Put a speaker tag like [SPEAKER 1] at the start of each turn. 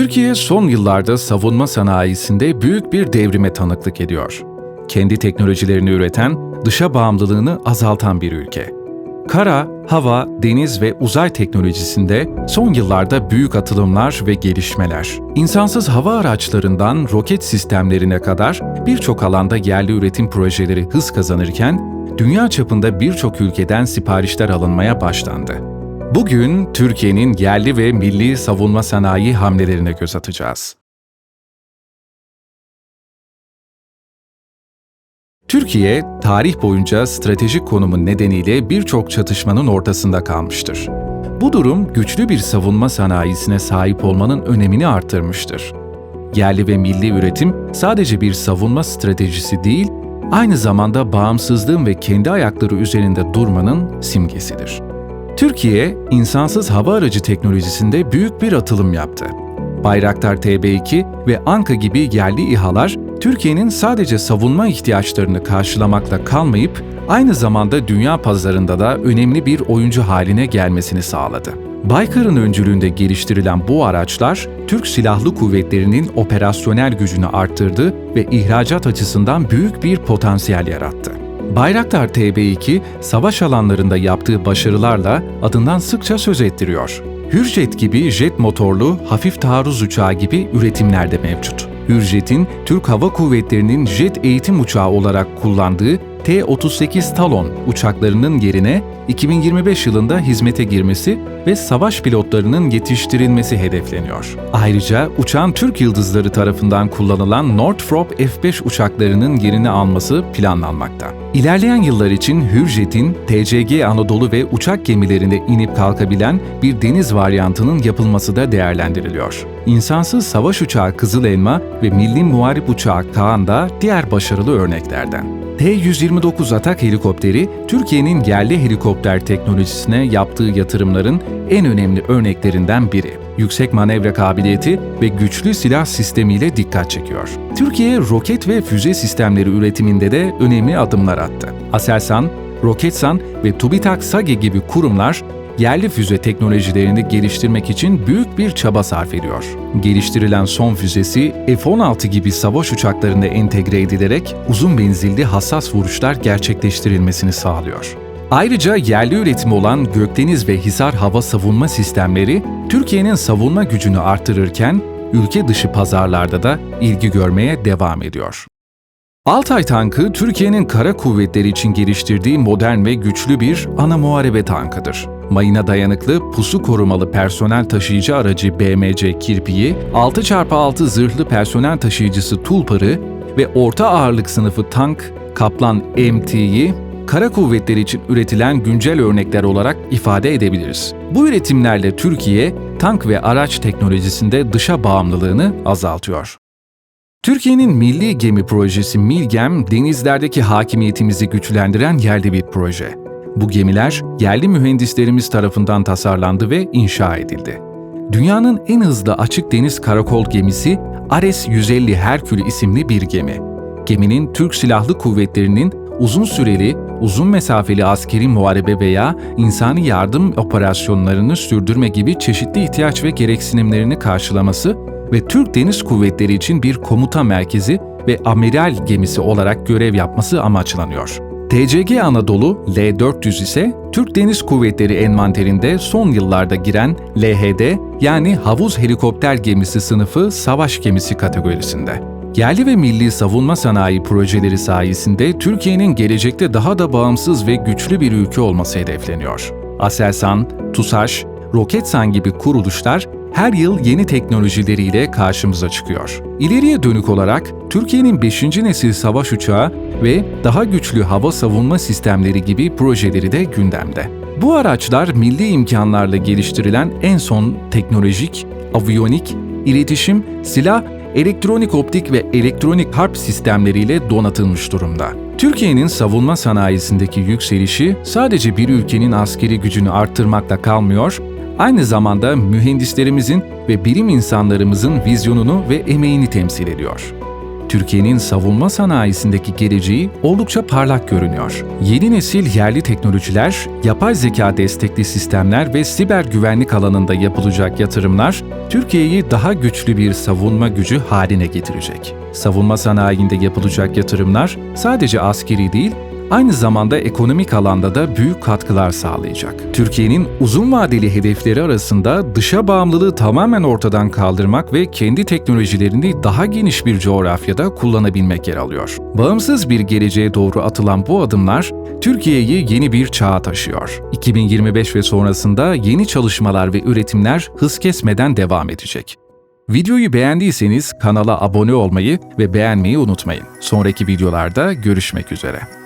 [SPEAKER 1] Türkiye son yıllarda savunma sanayisinde büyük bir devrime tanıklık ediyor. Kendi teknolojilerini üreten, dışa bağımlılığını azaltan bir ülke. Kara, hava, deniz ve uzay teknolojisinde son yıllarda büyük atılımlar ve gelişmeler. İnsansız hava araçlarından roket sistemlerine kadar birçok alanda yerli üretim projeleri hız kazanırken, dünya çapında birçok ülkeden siparişler alınmaya başlandı. Bugün Türkiye'nin yerli ve milli savunma sanayi hamlelerine göz atacağız. Türkiye, tarih boyunca stratejik konumu nedeniyle birçok çatışmanın ortasında kalmıştır. Bu durum güçlü bir savunma sanayisine sahip olmanın önemini artırmıştır. Yerli ve milli üretim sadece bir savunma stratejisi değil, aynı zamanda bağımsızlığın ve kendi ayakları üzerinde durmanın simgesidir. Türkiye, insansız hava aracı teknolojisinde büyük bir atılım yaptı. Bayraktar TB2 ve Anka gibi yerli İHA'lar Türkiye'nin sadece savunma ihtiyaçlarını karşılamakla kalmayıp aynı zamanda dünya pazarında da önemli bir oyuncu haline gelmesini sağladı. Baykar'ın öncülüğünde geliştirilen bu araçlar, Türk Silahlı Kuvvetleri'nin operasyonel gücünü arttırdı ve ihracat açısından büyük bir potansiyel yarattı. Bayraktar TB2, savaş alanlarında yaptığı başarılarla adından sıkça söz ettiriyor. Hürjet gibi jet motorlu hafif taarruz uçağı gibi üretimler de mevcut. Hürjet'in Türk Hava Kuvvetleri'nin jet eğitim uçağı olarak kullandığı T-38 Talon uçaklarının yerine 2025 yılında hizmete girmesi ve savaş pilotlarının yetiştirilmesi hedefleniyor. Ayrıca uçağın Türk Yıldızları tarafından kullanılan Northrop F-5 uçaklarının yerini alması planlanmakta. İlerleyen yıllar için Hürjet'in TCG Anadolu ve uçak gemilerinde inip kalkabilen bir deniz varyantının yapılması da değerlendiriliyor. İnsansız savaş uçağı Kızıl Elma ve milli muharip uçağı Kaan da diğer başarılı örneklerden. T-129 atak helikopteri, Türkiye'nin yerli helikopter teknolojisine yaptığı yatırımların en önemli örneklerinden biri. Yüksek manevra kabiliyeti ve güçlü silah sistemiyle dikkat çekiyor. Türkiye roket ve füze sistemleri üretiminde de önemli adımlar attı. Aselsan, Roketsan ve TÜBİTAK SAGE gibi kurumlar yerli füze teknolojilerini geliştirmek için büyük bir çaba sarf ediyor. Geliştirilen son füzesi F-16 gibi savaş uçaklarında entegre edilerek uzun menzilli hassas vuruşlar gerçekleştirilmesini sağlıyor. Ayrıca yerli üretimi olan Gökdeniz ve Hisar hava savunma sistemleri Türkiye'nin savunma gücünü artırırken ülke dışı pazarlarda da ilgi görmeye devam ediyor. Altay tankı Türkiye'nin kara kuvvetleri için geliştirdiği modern ve güçlü bir ana muharebe tankıdır. Mayına dayanıklı pusu korumalı personel taşıyıcı aracı BMC Kirpi'yi, 6x6 zırhlı personel taşıyıcısı Tulpar'ı ve orta ağırlık sınıfı tank Kaplan MT'yi kara kuvvetleri için üretilen güncel örnekler olarak ifade edebiliriz. Bu üretimlerle Türkiye, tank ve araç teknolojisinde dışa bağımlılığını azaltıyor. Türkiye'nin milli gemi projesi Milgem, denizlerdeki hakimiyetimizi güçlendiren yerli bir proje. Bu gemiler yerli mühendislerimiz tarafından tasarlandı ve inşa edildi. Dünyanın en hızlı açık deniz karakol gemisi Ares 150 Herkül isimli bir gemi. Geminin Türk Silahlı Kuvvetleri'nin uzun süreli, uzun mesafeli askeri muharebe veya insani yardım operasyonlarını sürdürme gibi çeşitli ihtiyaç ve gereksinimlerini karşılaması ve Türk Deniz Kuvvetleri için bir komuta merkezi ve amiral gemisi olarak görev yapması amaçlanıyor. TCG Anadolu L-400 ise Türk Deniz Kuvvetleri envanterinde son yıllarda giren LHD yani havuz helikopter gemisi sınıfı savaş gemisi kategorisinde. Yerli ve milli savunma sanayi projeleri sayesinde Türkiye'nin gelecekte daha da bağımsız ve güçlü bir ülke olması hedefleniyor. Aselsan, TUSAŞ, Roketsan gibi kuruluşlar her yıl yeni teknolojileriyle karşımıza çıkıyor. İleriye dönük olarak Türkiye'nin 5. nesil savaş uçağı ve daha güçlü hava savunma sistemleri gibi projeleri de gündemde. Bu araçlar milli imkanlarla geliştirilen en son teknolojik, aviyonik, iletişim, silah, elektronik optik ve elektronik harp sistemleriyle donatılmış durumda. Türkiye'nin savunma sanayisindeki yükselişi sadece bir ülkenin askeri gücünü arttırmakla kalmıyor, aynı zamanda mühendislerimizin ve bilim insanlarımızın vizyonunu ve emeğini temsil ediyor. Türkiye'nin savunma sanayisindeki geleceği oldukça parlak görünüyor. Yeni nesil yerli teknolojiler, yapay zeka destekli sistemler ve siber güvenlik alanında yapılacak yatırımlar Türkiye'yi daha güçlü bir savunma gücü haline getirecek. Savunma sanayinde yapılacak yatırımlar sadece askeri değil, aynı zamanda ekonomik alanda da büyük katkılar sağlayacak. Türkiye'nin uzun vadeli hedefleri arasında dışa bağımlılığı tamamen ortadan kaldırmak ve kendi teknolojilerini daha geniş bir coğrafyada kullanabilmek yer alıyor. Bağımsız bir geleceğe doğru atılan bu adımlar Türkiye'yi yeni bir çağa taşıyor. 2025 ve sonrasında yeni çalışmalar ve üretimler hız kesmeden devam edecek. Videoyu beğendiyseniz kanala abone olmayı ve beğenmeyi unutmayın. Sonraki videolarda görüşmek üzere.